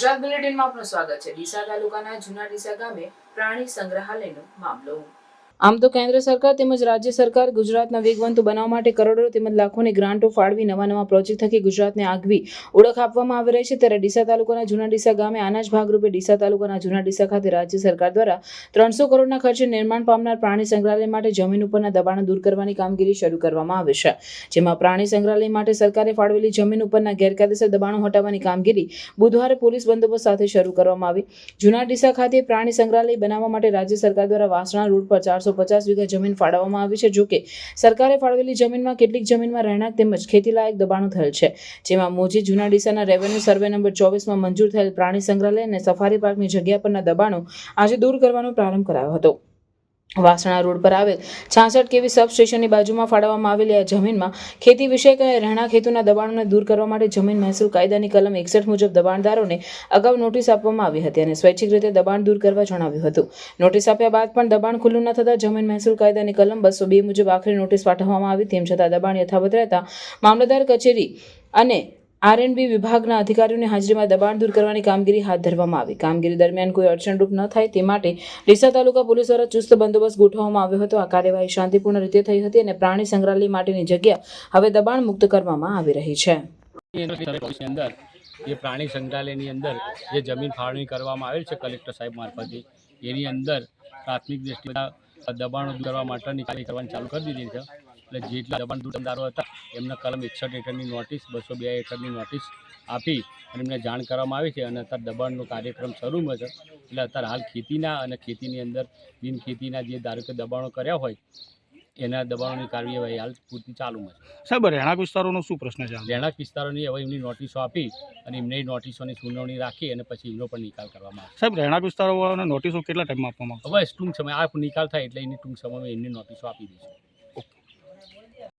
ગુજરાત બુલેટિનમાં આપનું સ્વાગત છે. ડીસા તાલુકાના જૂના ડીસા ગામે પ્રાણી સંગ્રહાલયનો મામલો. આમ તો કેન્દ્ર સરકાર તેમજ રાજ્ય સરકાર ગુજરાતના વેગવંતુ બનાવવા માટે કરોડો તેમજ લાખોની ગ્રાન્ટો ફાળવી નવા નવા પ્રોજેક્ટ થકી ગુજરાતને આગવી ઓળખ આપવામાં આવી રહી છે. ત્યારે ડીસા તાલુકાના જૂના ડીસા ગામે આના જ ભાગરૂપે ડીસા તાલુકાના જૂના ડીસા ખાતે રાજ્ય સરકાર દ્વારા ત્રણસો કરોડના ખર્ચે નિર્માણ પામનાર પ્રાણી સંગ્રહાલય માટે જમીન ઉપરના દબાણો દૂર કરવાની કામગીરી શરૂ કરવામાં આવી છે. જેમાં પ્રાણી સંગ્રહાલય માટે સરકારે ફાળવેલી જમીન ઉપરના ગેરકાયદેસર દબાણો હટાવવાની કામગીરી બુધવારે પોલીસ બંદોબસ્ત સાથે શરૂ કરવામાં આવી. જૂના ડીસા ખાતે પ્રાણી સંગ્રહાલય બનાવવા માટે રાજ્ય સરકાર દ્વારા વાસણા રોડ પર ચારસો પચાસ વીઘા જમીન ફાળવવામાં આવી છે. જોકે સરકારે ફાળવેલી જમીનમાં કેટલીક જમીનમાં રહેણાંક તેમજ ખેતીલાયક દબાણો થયેલ છે. જેમાં મોજી જૂના ડીસાના રેવન્યુ સર્વે નંબર ચોવીસમાં મંજૂર થયેલ પ્રાણી સંગ્રહાલય અને સફારી પાર્કની જગ્યા પરના દબાણો આજે દૂર કરવાનો પ્રારંભ કરાયો હતો. વાસણા રોડ પર આવેલ છાસઠ કેવી સબ સ્ટેશનની બાજુમાં ફાળવવામાં આવેલી આ જમીનમાં ખેતી વિષયક અને રહેણાંક હેતુના દબાણોને દૂર કરવા માટે જમીન મહેસૂલ કાયદાની કલમ એકસઠ મુજબ દબાણદારોને અગાઉ નોટિસ આપવામાં આવી હતી અને સ્વૈચ્છિક રીતે દબાણ દૂર કરવા જણાવ્યું હતું. નોટિસ આપ્યા બાદ પણ દબાણ ખુલ્લું ન થતાં જમીન મહેસૂલ કાયદાની કલમ બસો બે મુજબ આખરી નોટિસ પાઠવવામાં આવી, તેમ છતાં દબાણ યથાવત રહેતા મામલતદાર કચેરી અને આરએનબી વિભાગના અધિકારીઓની હાજરીમાં દબાણ દૂર કરવાની કામગીરી હાથ ધરવામાં આવી. કામગીરી દરમિયાન કોઈ અડચણરૂપ ન થાય તે માટે ડીસા તાલુકા પોલીસ દ્વારા ચુસ્ત બંદોબસ્ત ગોઠવવામાં આવ્યો હતો. આ કાર્યવાહી શાંતિપૂર્ણ રીતે થઈ હતી અને પ્રાણી સંગ્રહાલય માટેની જગ્યા હવે દબાણ મુક્ત કરવામાં આવી રહી છે. અંદર જે પ્રાણી સંગ્રહાલયની અંદર જે જમીન ફાળવણી કરવામાં આવેલ છે કલેક્ટર સાહેબ મારફતે, એની અંદર પ્રાથમિક દ્રષ્ટિએ દબાણો કરવા માટેની કાર્ય કરવાની ચાલુ કરી દીધી છે. એટલે જેટલા દબાણ દુકાનદારો હતા એમને કલમ એકસઠ હેઠળની નોટિસ બસો બે હેઠળની નોટિસ આપી અને એમને જાણ કરવામાં આવી છે. અને અત્યારે દબાણનો કાર્યક્રમ શરૂમાં છે. એટલે અત્યારે હાલ ખેતીના અને ખેતીની અંદર બિન ખેતીના જે ધારો કે દબાણો કર્યા હોય એના દબાણોની કાર્યવાહી હાલ પૂરતી ચાલુમાં છે. સાહેબ રહેણાંક વિસ્તારોનો શું પ્રશ્ન છે? રહેણાંક વિસ્તારોની હવે એમની નોટિસો આપી અને એમને નોટિસોની સુનાવણી રાખી અને પછી એમનો પણ નિકાલ કરવામાં આવે સાહેબ રહેણાંક વિસ્તારોવાળાને નોટિસો કેટલા ટાઈમમાં આપવામાં હવે ટૂંક સમય આ નિકાલ થાય એટલે એની ટૂંક સમયમાં એમની નોટિસો આપી દઈશું. बोल दिया